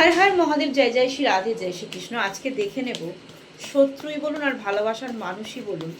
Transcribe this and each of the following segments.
হার হার মহাদেব, জয় জয় শ্রী রাধে, জয় শ্রীকৃষ্ণ আজকে দেখে নেব শত্রুই বলুন আর ভালোবাসার মানুষই বলুন,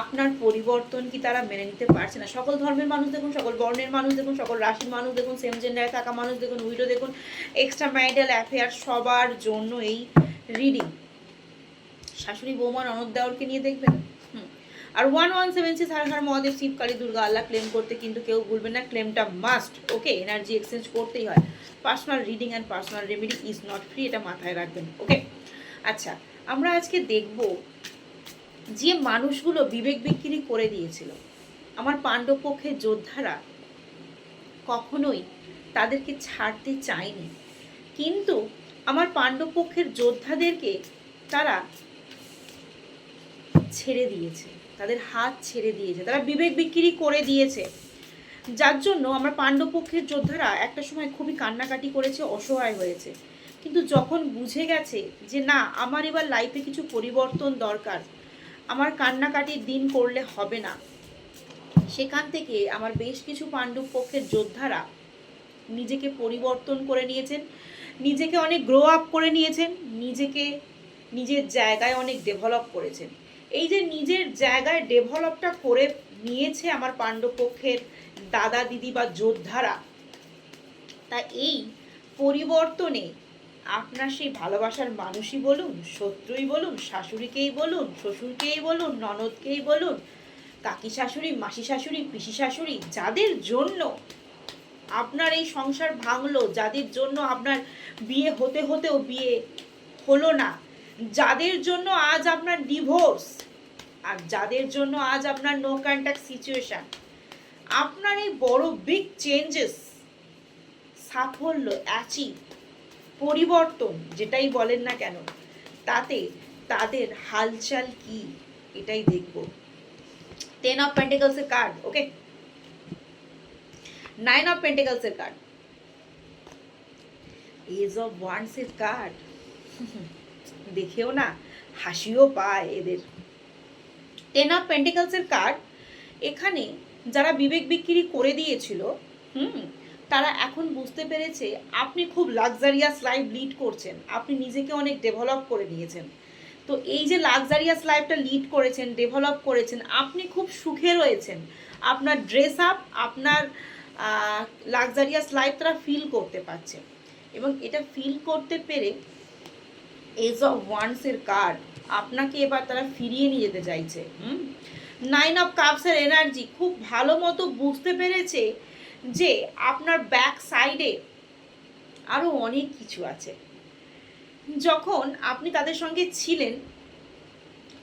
আপনার পরিবর্তন কি তারা মেনে নিতে পারছে না? সকল ধর্মের মানুষ দেখুন, সকল বর্ণের মানুষ দেখুন, সকল রাশির মানুষ দেখুন সেম জেন্ডারে থাকা মানুষ দেখুন উইডো দেখুন এক্সট্রা ম্যারিটাল অ্যাফেয়ার সবার জন্য এই রিডিং শাশুড়ি, বৌমা, ননদ দেওয়ারকে নিয়ে দেখবেন। আর one one seven six Har Har Mahadev Shiv Kali Durga Allah claim করতে কিন্তু কেউ ভুলবেন না ক্লেমটা মাস্ট ওকে এনার্জি এক্সচেঞ্জ করতেই হয়। Personal reading and personal remedy is not free এটা মাথায় রাখবেন ওকে আচ্ছা আমরা আজকে দেখব যে মানুষগুলো বিবেক বিক্রি করে দিয়েছিল। আমার পাণ্ডব পক্ষের যোদ্ধারা কখনোই তাদেরকে ছাড়তে চায়নি। কিন্তু আমার পাণ্ডব পক্ষের যোদ্ধাদেরকে তারা ছেড়ে দিয়েছে। তাদের হাত ছেড়ে দিয়েছে, তারা বিবেক বিক্রি করে দিয়েছে। যার জন্য আমার পাণ্ডবপক্ষের যোদ্ধারা একটা সময় খুবই কান্নাকাটি করেছে, অসহায় হয়েছে। কিন্তু যখন বুঝে গেছে যে না, আমার এবার লাইফে কিছু পরিবর্তন দরকার, আমার কান্নাকাটির দিন করলে হবে না, সেখান থেকে আমার বেশ কিছু পাণ্ডব পক্ষের যোদ্ধারা নিজেকে পরিবর্তন করে নিয়েছেন, নিজেকে অনেক গ্রো আপ করে নিয়েছেন, নিজেকে, নিজের জায়গায় অনেক ডেভেলপ করেছেন। এই যে নিজের জায়গায় ডেভেলপটা করে নিয়েছে আমার পাণ্ডবপক্ষের দাদা, দিদি বা যোদ্ধারা, তা এই পরিবর্তনে আপনার সেই ভালোবাসার মানুষই বলুন, শত্রুই বলুন, শাশুড়িকেই বলুন, শ্বশুরকেই বলুন, ননদকেই বলুন কাকি শাশুড়ি মাসি শাশুড়ি পিসি শাশুড়ি যাদের জন্য আপনার এই সংসার ভাঙলো, যাদের জন্য আপনার বিয়ে হতে হতেও বিয়ে হলো না যাদের জন্য আজ আপনার ডিভোর্স আর যাদের জন্য আজ আপনার নো কন্ট্যাক্ট সিচুয়েশন আপনার এই বড় বিগ চেঞ্জেস সাফল্য অ্যাচিভ পরিবর্তন যেটাই বলেন না কেন, তাতে তাদের হালচাল কি এটাই দেখব। টেন অফ পেন্টিকলসের কার্ড ওকে নাইন অফ পেন্টিকলসের কার্ড এজ অফ ওয়ান্সের কার্ড দেখেও না, হাসিও পায় এদের। টেন অফ পেন্টিকলসের কার্ড এখানে যারা বিবেক বিক্রি করে দিয়েছিল, হুম, তারা এখন বুঝতে পেরেছে আপনি খুব লাক্সারিয়াস লাইফ লিড করছেন, আপনি নিজেকে অনেক ডেভেলপ করে নিয়েছেন তো এই যে লাক্সারিয়াস লাইফটা লিড করেছেন ডেভেলপ করেছেন, আপনি খুব সুখে রয়েছেন। আপনার ড্রেস আপ আপনার লাক্সারিয়াস লাইফ তারা ফিল করতে পারছে। এবং এটা ফিল করতে পেরে এজ অফ ওয়ান্সের কার্ড আপনাকে এবার তারা ফিরিয়ে নিয়ে যেতে চাইছে, হুম? নাইন অফ কাপসের এনার্জি খুব ভালো মতো বুঝতে পেরেছে যে আপনার ব্যাক সাইডে আরও অনেক কিছু আছে। যখন আপনি তাদের সঙ্গে ছিলেন,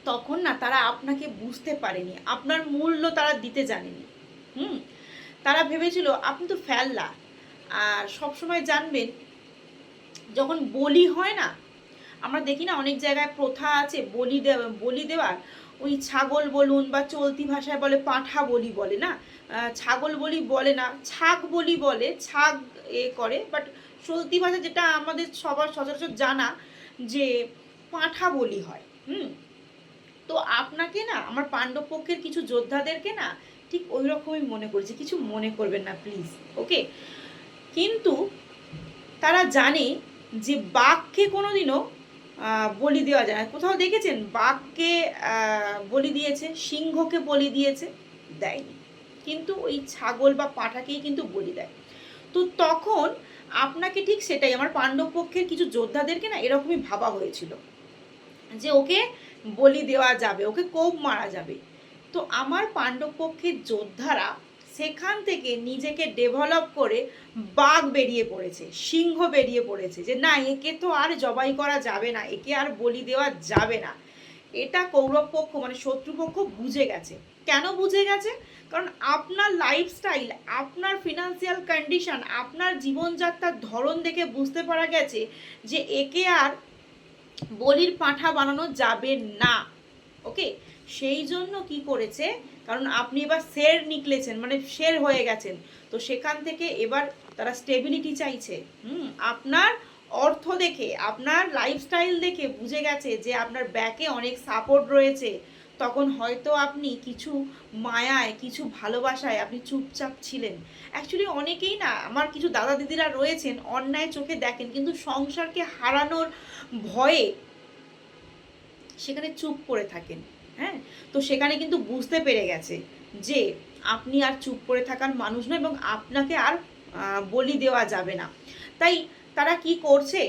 তখন না তারা আপনাকে বুঝতে পারেনি, আপনার মূল্য তারা দিতে জানেনি, হুম? তারা ভেবেছিল, আপনি তো ফেললা। আর সবসময় জানবেন, যখন বলি হয় না আমরা দেখি না, অনেক জায়গায় প্রথা আছে, বলি দেওয়া, বলি দেওয়ার। ওই ছাগল বলুন বা চলতি ভাষায় বলে পাঁঠা বলি বলে না? ছাগল বলি বলে না, ছাগ বলি বলে, ছাগ এ করে বাট চলতি ভাষা যেটা আমাদের সবার সচরাচর জানা যে পাঁঠা বলি হয়, হুম? তো আপনাকে না, আমার পাণ্ডব পক্ষের কিছু যোদ্ধাদেরকে না ঠিক ওই রকমই মনে করেছে, কিছু মনে করবেন না প্লিজ ওকে কিন্তু তারা জানে যে বাঘকে কোনোদিনও বলি দেওয়া যায়। না কোথাও দেখেছেন? বাঘকে বলি দিয়েছে, সিংহকে বলি দিয়েছে? দেয়নি। কিন্তু ওই ছাগল বা পাঁঠাকেই কিন্তু বলি দেয়। তো তখন আপনাকে ঠিক সেটাই, আমার পাণ্ডব পক্ষের কিছু যোদ্ধাদেরকে না এরকমই ভাবা হয়েছিল যে ওকে বলি দেওয়া যাবে, ওকে কোপ মারা যাবে। তো আমার পাণ্ডব পক্ষের যোদ্ধারা সেখান থেকে নিজেকে ডেভেলপ করে বাঘ বেরিয়ে পড়েছে, সিংহ বেরিয়ে পড়েছে যে না, একে তো আর জবাই করা যাবে না, একে আর বলি দেওয়া যাবে না। এটা কৌরব পক্ষ মানে শত্রুপক্ষ বুঝে গেছে। কেন বুঝে গেছে? কারণ আপনার লাইফস্টাইল আপনার ফিনান্সিয়াল কন্ডিশন আপনার জীবনযাত্রার ধরন দেখে বুঝতে পারা গেছে যে একে আর বলির পাঁঠা বানানো যাবে না। ওকে সেই জন্য কি করেছে? কারণ আপনি এবার শের নিকলেছেন মানে শের হয়ে গেছেন। তো সেখান থেকে এবার তারা স্টেবিলিটি চাইছে। হুম, আপনার অর্থ দেখে, আপনার লাইফস্টাইল দেখে বুঝে গেছে যে আপনার ব্যাকে অনেক সাপোর্ট রয়েছে। তখন হয়তো আপনি কিছু মায়ায়, কিছু ভালোবাসায় আপনি চুপচাপ ছিলেন। অ্যাকচুয়ালি অনেকেই না, আমার কিছু দাদা দিদিরা রয়েছেন, অন্যায় চোখে দেখেন, কিন্তু সংসারকে হারানোর ভয়ে সেখানে চুপ করে থাকেন। হ্যাঁ? তো সেখানে কিন্তু বুঝতে পেরে গেছে যে আপনি আর চুপ করে থাকার মানুষ নয় এবং আপনাকে আর বলি দেওয়া যাবে না। তাই তারা কি করছে?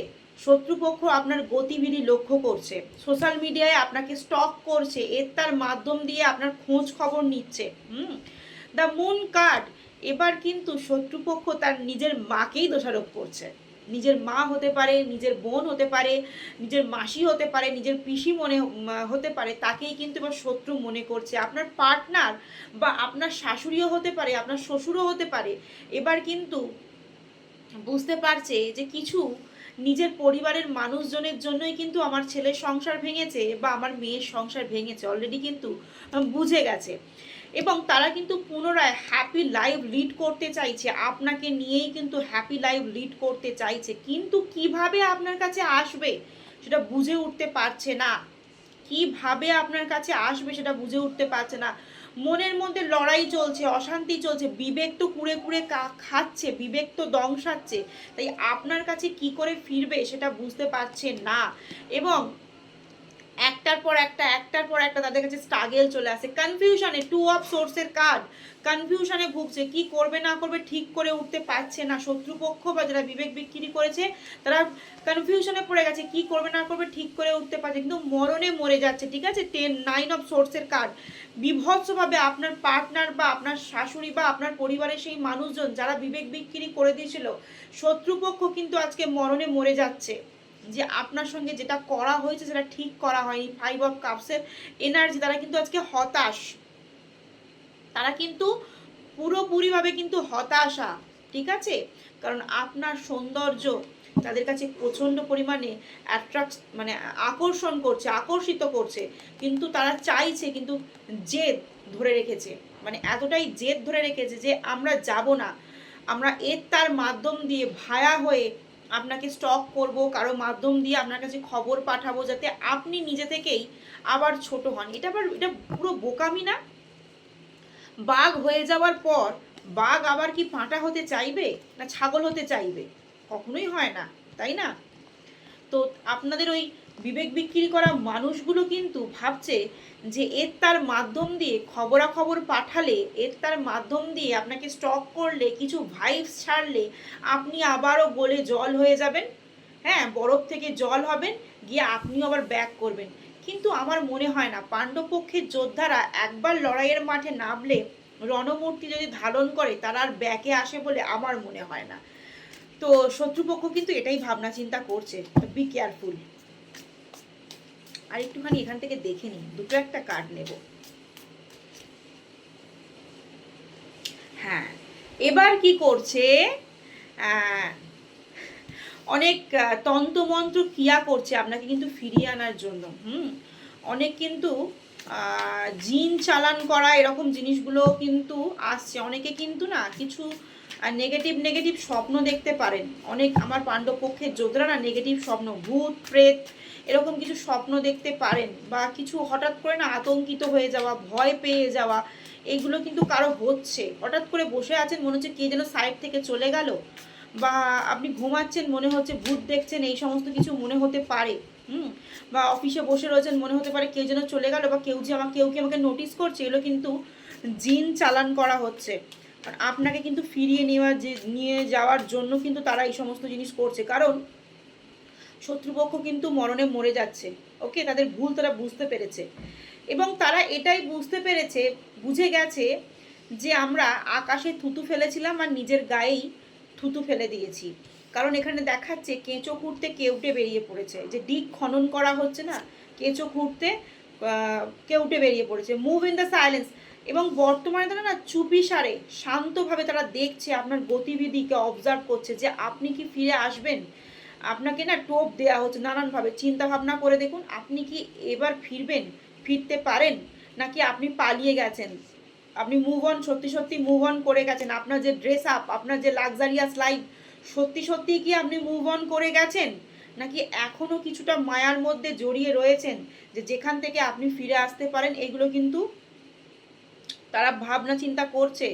শত্রুপক্ষ আপনার গতিবিধি লক্ষ্য করছে। সোশ্যাল মিডিয়ায় আপনাকে স্টক করছে। এর তার মাধ্যম দিয়ে আপনার খোঁজ খবর নিচ্ছে। হুম? The moon card. এবার কিন্তু শত্রুপক্ষ তার নিজের মাকেই দোষারোপ করছে। নিজের মা হতে পারে, নিজের বোন হতে পারে, নিজের মাসি হতে পারে, নিজের পিসি মনে হতে পারে, তাকেই কিন্তু এবার শত্রু মনে করছে। আপনার পার্টনার বা আপনার শাশুড়িও হতে পারে, আপনার শ্বশুরও হতে পারে। এবার কিন্তু বুঝতে পারছে যে কিছু নিজের পরিবারের মানুষজনের জন্যই কিন্তু আমার ছেলের সংসার ভেঙেছে বা আমার মেয়ের সংসার ভেঙেছে। অলরেডি কিন্তু বুঝে গেছে। এবং তারা কিন্তু পুনরায় হ্যাপি লাইফ লিড করতে চাইছে। আপনাকে নিয়েই কিন্তু হ্যাপি লাইফ লিড করতে চাইছে। কিন্তু কীভাবে আপনার কাছে আসবে সেটা বুঝে উঠতে পারছে না। কীভাবে আপনার কাছে আসবে সেটা বুঝে উঠতে পারছে না। মনের মধ্যে লড়াই চলছে, অশান্তি চলছে, বিবেক তো কুড়ে কুড়ে খাচ্ছে, বিবেক তো দংশাচ্ছে। তাই আপনার কাছে কি করে ফিরবে সেটা বুঝতে পারছে না। এবং একটার পর একটা, একটার পর একটা তাদের কাছে স্ট্রাগেল চলে আসে। কনফিউশনে টু অফ সোর্সের কার্ড কনফিউশনে ভুগছে, কি করবে, না করবে, ঠিক করে উঠতে পারছে না। শত্রুপক্ষ বা যারা বিবেক বিক্রি করেছে, তারা কনফিউশনে পড়ে গেছে, কি করবে, না করবে, ঠিক করে উঠতে পারছে। কিন্তু মরণে মরে যাচ্ছে, ঠিক আছে? টেন নাইন অফ সোর্সের কার্ড বিভৎসভাবে আপনার পার্টনার বা আপনার শাশুড়ি বা আপনার পরিবারের সেই মানুষজন যারা বিবেক বিক্রি করে দিয়েছিল, শত্রুপক্ষ কিন্তু আজকে মরণে মরে যাচ্ছে। যে আপনার সঙ্গে যেটা করা হয়েছে সেটা ঠিক করা হয়নি ফাইভ অফ কাপসের এনার্জি তারা কিন্তু আজকে হতাশ। তারা কিন্তু পুরোপুরিভাবে কিন্তু হতাশা, ঠিক আছে? কারণ আপনার সৌন্দর্য তাদের কাছে প্রচণ্ড পরিমাণে অ্যাট্রাক্ট মানে আকর্ষণ করছে, আকর্ষিত করছে। কিন্তু তারা চাইছে কিন্তু জেদ ধরে রেখেছে। মানে এতটাই জেদ ধরে রেখেছে যে আমরা যাব না। আমরা এর তার মাধ্যম দিয়ে ভায়া হয়ে আপনাকে স্টক করব, কারও মাধ্যম দিয়ে আপনার কাছে খবর পাঠাবো যাতে আপনি নিজে থেকেই আবার ছোট হন। এটা আবার, এটা পুরো বোকামি না? বাঘ হয়ে যাওয়ার পর বাঘ আবার কি পাঁটা হতে চাইবে না ছাগল হতে চাইবে? কখনোই হয় না, তাই না? তো আপনাদের ওই বিবেক বিক্রি করা মানুষগুলো কিন্তু ভাবছে যে এর তার মাধ্যম দিয়ে খবরাখবর পাঠালে, এর তার মাধ্যম দিয়ে আপনাকে স্টক করলে, কিছু ভাইবস ছাড়লে আপনি আবারও গলে জল হয়ে যাবেন। হ্যাঁ বরফ থেকে জল হবেন, গিয়ে আপনিও আবার ব্যাক করবেন। কিন্তু আমার মনে হয় না, পাণ্ডবপক্ষের যোদ্ধারা একবার লড়াইয়ের মাঠে নামলে, রণমূর্তি যদি ধারণ করে, তারা আর ব্যাকে আসে বলে আমার মনে হয় না। তো শত্রুপক্ষ কিন্তু এটাই ভাবনা চিন্তা করছে বি কেয়ারফুল আর একটুখানি এখান থেকে দেখে নিই, দুটো একটা কার্ড নেব। হ্যাঁ এবার কি করছে? অনেক তন্ত্রমন্ত্র ক্রিয়া করছে আপনাকে কিন্তু ফিরিয়ে আনার জন্য, হুম? অনেক কিন্তু জিন চালান করা এরকম জিনিসগুলো কিন্তু আসছে। অনেকে কিন্তু না কিছু নেগেটিভ নেগেটিভ স্বপ্ন দেখতে পারেন। অনেক আমার পাণ্ডবপক্ষের যোধরা না নেগেটিভ স্বপ্ন, ভূত, প্রেত এরকম কিছু স্বপ্ন দেখতে পারেন বা কিছু হঠাৎ করে না আতঙ্কিত হয়ে যাওয়া, ভয় পেয়ে যাওয়া, এগুলো কিন্তু কারও হচ্ছে। হঠাৎ করে বসে আছেন, মনে হচ্ছে কে যেন সাইড থেকে চলে গেল বা আপনি ঘুমাচ্ছেন, মনে হচ্ছে ভূত দেখছেন, এই সমস্ত কিছু মনে হতে পারে। হুম? বা অফিসে বসে রয়েছেন, মনে হতে পারে কেউ যেন চলে গেল বা কেউ যে আমাকে, কেউ কি আমাকে নোটিস করছে? এগুলো কিন্তু জিন চালান করা হচ্ছে। আর আপনাকে কিন্তু ফিরিয়ে নেওয়া যে, নিয়ে যাওয়ার জন্য কিন্তু তারা এই সমস্ত জিনিস করছে। কারণ শত্রুপক্ষ কিন্তু মরণে মরে যাচ্ছে। ওকে? তাদের ভুল তারা বুঝতে পেরেছে। এবং তারা এটাই বুঝতে পেরেছে, বুঝে গেছে যে আমরা আকাশে থুতু ফেলেছিলাম আর নিজের গায়েই থুতু ফেলে দিয়েছি। কারণ এখানে দেখাচ্ছে কেঁচো খুঁড়তে কেউটে বেরিয়ে পড়েছে। যে ডিক খনন করা হচ্ছে না, কেঁচো খুঁড়তে কেউটে বেরিয়ে পড়েছে। মুভ ইন দ্য সাইলেন্স এবং বর্তমানে তারা না চুপি সারে শান্তভাবে তারা দেখছে, আপনার গতিবিধিকে অবজার্ভ করছে যে আপনি কি ফিরে আসবেন? আপনাকে না টোপ দেওয়া হচ্ছে নানানভাবে। চিন্তা ভাবনা করে দেখুন, আপনি কি এবার ফিরবেন? ফিরতে পারেন? নাকি আপনি পালিয়ে গেছেন? আপনি মুভ অন সত্যি সত্যি মুভ অন করে গেছেন। আপনার যে ড্রেস আপ আপনার যে লাক্সারিয়াস লাইফ সত্যি সত্যি কি আপনি মুভ অন করে গেছেন? নাকি এখনও কিছুটা মায়ার মধ্যে জড়িয়ে রয়েছেন? যে যেখান থেকে আপনি ফিরে আসতে পারেন, এগুলো কিন্তু তারা ভাবনা চিন্তা করছে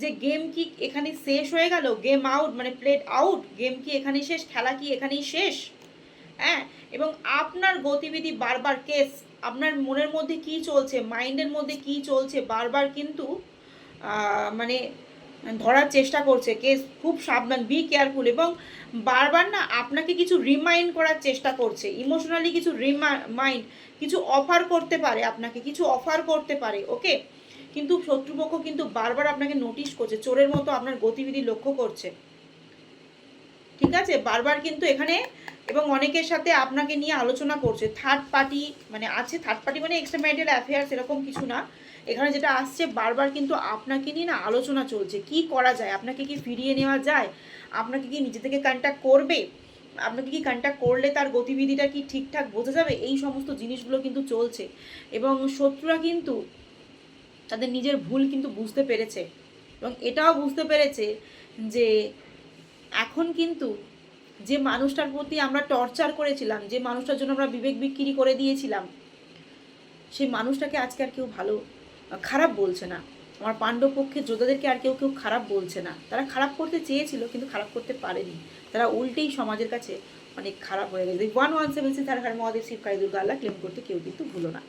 যে গেম কি এখানে শেষ হয়ে গেল? গেম আউট মানে প্লেড আউট গেম কি এখানেই শেষ? খেলা কি এখানেই শেষ? হ্যাঁ? এবং আপনার গতিবিধি বারবার কেস আপনার মনের মধ্যে কি চলছে মাইন্ডের মধ্যে কি চলছে, বারবার কিন্তু মানে ধরার চেষ্টা করছে। কেস খুব সাবধান বি কেয়ারফুল এবং বারবার না আপনাকে কিছু রিমাইন্ড করার চেষ্টা করছে। ইমোশনালি কিছু রিমাইন্ড কিছু অফার করতে পারে আপনাকে, কিছু অফার করতে পারে ওকে কিন্তু শত্রুপক্ষ কিন্তু বারবার আপনাকে নোটিশ করছে, চোরের মতো আপনার গতিবিধি লক্ষ্য করছে। ঠিক আছে? বারবার কিন্তু এখানে এবং অনেকের সাথে আপনাকে নিয়ে আলোচনা করছে। থার্ড পার্টি মানে আছে থার্ড পার্টি মানে এক্সট্রা ম্যারিটাল অ্যাফেয়ার্স এরকম কিছু না। এখানে যেটা আসছে, বারবার কিন্তু আপনাকে নিয়ে না আলোচনা চলছে। কি করা যায়? আপনাকে কি ফিরিয়ে নেওয়া যায়? আপনাকে কি নিজে থেকে কন্ট্যাক্ট করবে? আপনাকে কি কন্ট্যাক্ট করলে তার গতিবিধিটা কি ঠিকঠাক বোঝা যাবে? এই সমস্ত জিনিসগুলো কিন্তু চলছে। এবং শত্রুরা কিন্তু তাদের নিজের ভুল কিন্তু বুঝতে পেরেছে। এবং এটাও বুঝতে পেরেছে যে এখন কিন্তু যে মানুষটার প্রতি আমরা টর্চার করেছিলাম, যে মানুষটার জন্য আমরা বিবেক বিক্রি করে দিয়েছিলাম, সেই মানুষটাকে আজকে আর কেউ ভালো, খারাপ বলছে না। আমার পাণ্ডব পক্ষে যোদ্ধাদেরকে আর কেউ কেউ খারাপ বলছে না। তারা খারাপ করতে চেয়েছিল কিন্তু খারাপ করতে পারেনি। তারা উল্টেই সমাজের কাছে অনেক খারাপ হয়ে গেছে। One one seven six Har Mahadev Shiv Kali Durga, Allah claim করতে কেউ কিন্তু ভুলো না।